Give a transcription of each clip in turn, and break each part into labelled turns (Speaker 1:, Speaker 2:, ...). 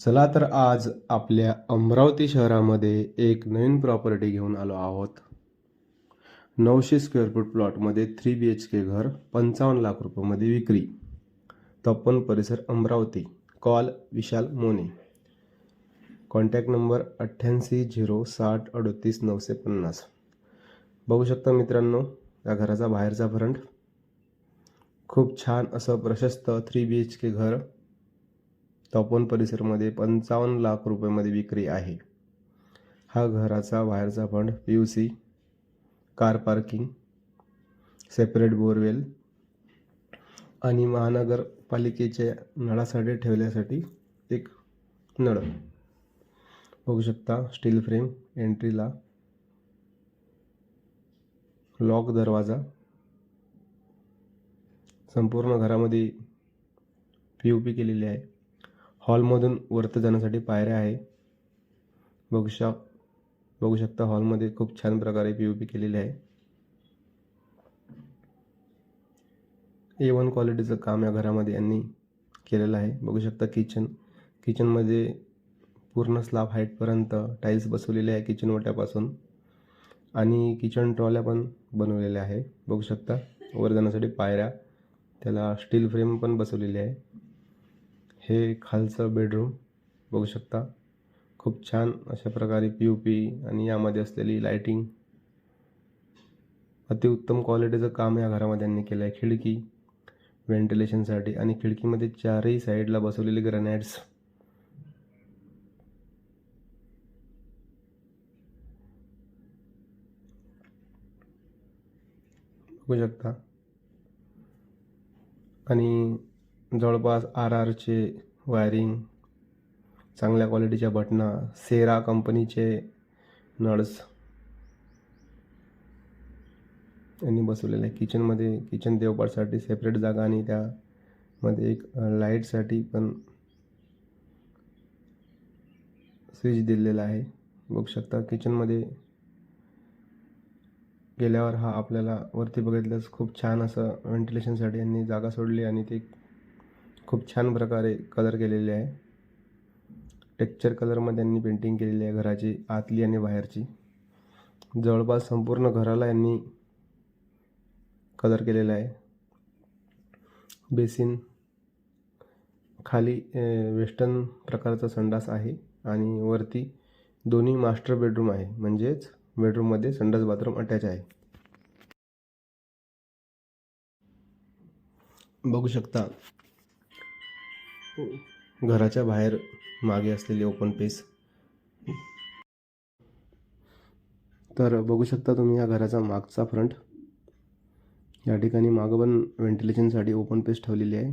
Speaker 1: चला तर आज आपल्या अमरावती शहरामध्ये एक नवीन प्रॉपर्टी घेऊन आलो आहोत. नऊशे स्क्वेअर फूट प्लॉटमध्ये थ्री बी एच के घर पंचावन्न लाख रुपयामध्ये विक्री. तप्पन परिसर अमरावती. कॉल विशाल मोने. कॉन्टॅक्ट नंबर अठ्ठ्याऐंशी झिरो साठ अडतीस नऊशे पन्नास. बघू शकता मित्रांनो या घराचा बाहेरचा फ्रंट खूप छान असं प्रशस्त थ्री बी एच के घर. तपोवन परिसरमध्ये पंचावन्न लाख रुपयामध्ये विक्री आहे. हा घराचा बाहेरचा fund P U C car parking separate borewell आणि महानगरपालिकेच्या नळासाठी ठेवण्यासाठी एक नळ. बघू शकता स्टील फ्रेम एंट्रीला लॉक दरवाजा. संपूर्ण घरामध्ये पी ओ पी केलेली आहे. हॉलमधून वरती जाण्यासाठी पायऱ्या आहे. बघू शक बघू शकता हॉलमध्ये खूप छान प्रकारे पी ओ पी केलेली आहे. ए वन क्वालिटीचं काम या घरामध्ये यांनी केलेलं आहे. बघू शकता किचन किचनमध्ये पूर्ण स्लाब हाईटपर्यंत टाईल्स बसवलेले आहे किचन ओट्यापासून आणि किचन ट्रॉल्या पण बनवलेल्या आहे. बघू शकता वर जाण्यासाठी पायऱ्या त्याला स्टील फ्रेम पण बसवलेली आहे. हे खालचं बेडरूम बघू शकता. खूप छान अशा प्रकारे पी यू पी आणि यामध्ये असलेली लाईटिंग अतिउत्तम क्वालिटीचं काम या घरामध्ये यांनी केलं आहे. खिडकी व्हेंटिलेशनसाठी आणि खिडकीमध्ये चारही साईडला बसवलेले ग्रॅनाइट्स बघू शकता. आणि जवळपास आर आरचे वायरिंग चांगल्या क्वालिटीच्या बटना सेरा कंपनीचे नळस यांनी बसवलेलं आहे किचनमध्ये किचन देवपाठसाठी सेपरेट जागा आणि त्यामध्ये एक लाईटसाठी पण स्विच दिलेला आहे. बघू शकता किचनमध्ये गेल्यावर हा आपल्याला वरती बघितलंच खूप छान असं व्हेंटिलेशनसाठी यांनी जागा सोडली आणि ते खूप छान प्रकारे कलर केलेले आहे. टेक्चर कलरमध्ये यांनी पेंटिंग केलेली आहे घराची आतली आणि बाहेरची. जवळपास संपूर्ण घराला यांनी कलर केलेला आहे. बेसिन खाली वेस्टर्न प्रकारचा संडास आहे आणि वरती दोन्ही मास्टर बेडरूम आहे. म्हणजेच बेडरूममध्ये संडास बाथरूम अटॅच आहे. बघू शकता घराच्या बाहेर मागे असलेली ओपन पेस तर बघू शकता तुम्ही या घराचा मागचा फ्रंट या ठिकाणी मागं पण व्हेंटिलेशनसाठी ओपन पेस ठेवलेली आहे.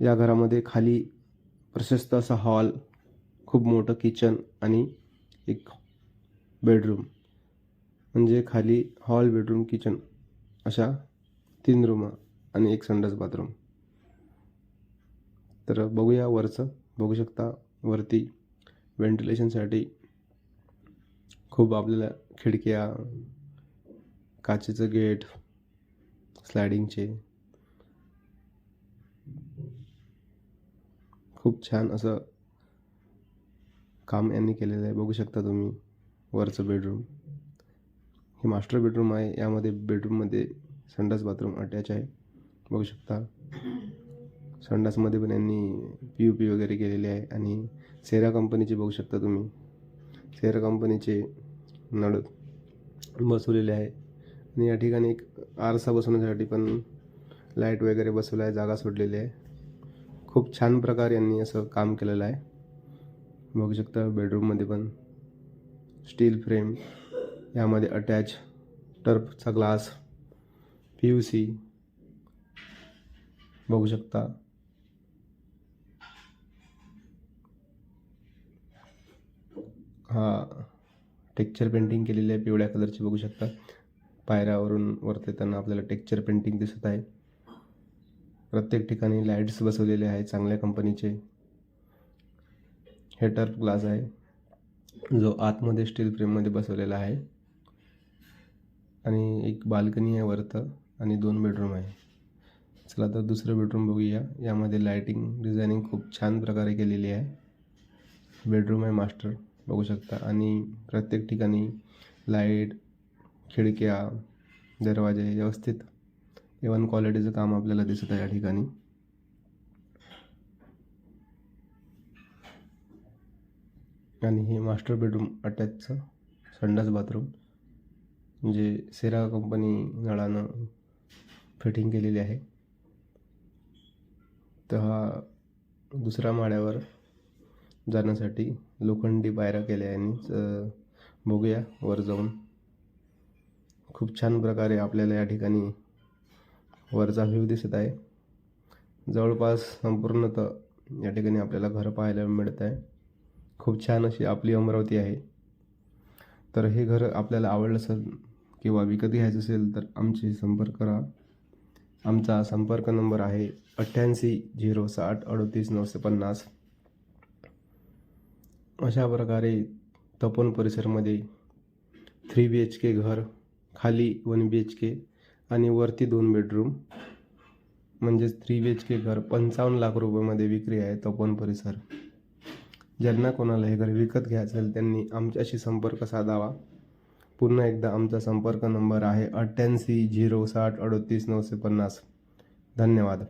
Speaker 1: या घरामध्ये खाली प्रशस्त असा हॉल खूप मोठं किचन आणि एक बेडरूम म्हणजे खाली हॉल बेडरूम किचन अशा तीन रूम आणि एक संडास बाथरूम तर बघूया वरचं. बघू शकता वरती व्हेंटिलेशनसाठी खूप आपल्याला खिडक्या काचेचं गेट स्लायडिंगचे खूप छान असं काम यांनी केलेलं आहे. बघू शकता तुम्ही वरचं बेडरूम हे मास्टर बेडरूम आहे. यामध्ये बेडरूममध्ये संडास बाथरूम अटॅच आहे. बघू शकता. संडासमध्ये पण यांनी पी यू पी वगैरे केलेले आहे. आणि सेरा कंपनीचे बघू शकता तुम्ही. सेरा कंपनीचे नळ बसवलेले आहे. आणि या ठिकाणी एक आरसा बसवण्यासाठी पण लाइट वगैरे बसवला आहे जागा सोडलेली आहे. खूप छान प्रकारे यांनी असं काम केलेलं आहे. बघू शकता बेडरूममध्ये पण स्टील फ्रेम यामध्ये अटॅच टर्फचा ग्लास पी यू सी बघू शकता. हा टेक्चर पेंटिंग केलेली आहे पिवळ्या कलरची बघू शकता. पायऱ्यावरून वरती येताना आपल्याला टेक्चर पेंटिंग दिसत आहे. प्रत्येक ठिकाणी लाईट्स बसवलेले आहे चांगल्या कंपनीचे हे टर्फ ग्लास आहे. जो आतमध्ये स्टील फ्रेममध्ये बसवलेला आहे. आणि एक बाल्कनी आहे वरतं आणि दोन बेडरूम आहे. चला तर दुसरं बेडरूम बघूया. यामध्ये लाईटिंग डिझायनिंग खूप छान प्रकारे केलेली आहे. बेडरूम आहे मास्टर बघू शकता. आणि प्रत्येक ठिकाणी लाइट खिडक्या दरवाजे व्यवस्थित एवन क्वालिटीचं काम आपल्याला दिसत आहे या ठिकाणी. आणि हे मास्टर बेडरूम अटॅचचं संडास बाथरूम जे सेरा कंपनी नळानं फिटिंग केलेली आहे. तर हा दुसऱ्या माळ्यावर जाण्यासाठी लोखंडी पायऱ्या केल्या यांनी. च- बघूया वर जाऊन. खूप छान प्रकारे आपल्याला या ठिकाणी वरचा व्ह्यू दिसत आहे. जवळपास संपूर्णतः या ठिकाणी आपल्याला घर पाहायला मिळत आहे. खूप छान अशी आपली अमरावती आहे. तर हे घर आपल्याला आवडलं असेल किंवा विकत घ्यायचं असेल तर आमची संपर्क करा. आमचा संपर्क नंबर आहे अठ्ठ्याऐंशी झिरो साठ अडतीस नऊशे पन्नास. अशा प्रकारे Tapon परिसरमध्ये three B H K घर खाली वन बी एच के आणि वरती दोन बेडरूम म्हणजेच थ्री बी एच के घर पंचावन्न लाख रुपयामध्ये विक्री आहे तपोन परिसर. ज्यांना कोणाला हे घर विकत घ्यायचं असेल त्यांनी आमच्याशी संपर्क साधावा. पुन्हा एकदा आमचा संपर्क नंबर आहे अठ्ठ्याऐंशी झिरो साठ अडतीस नऊशे पन्नास. धन्यवाद.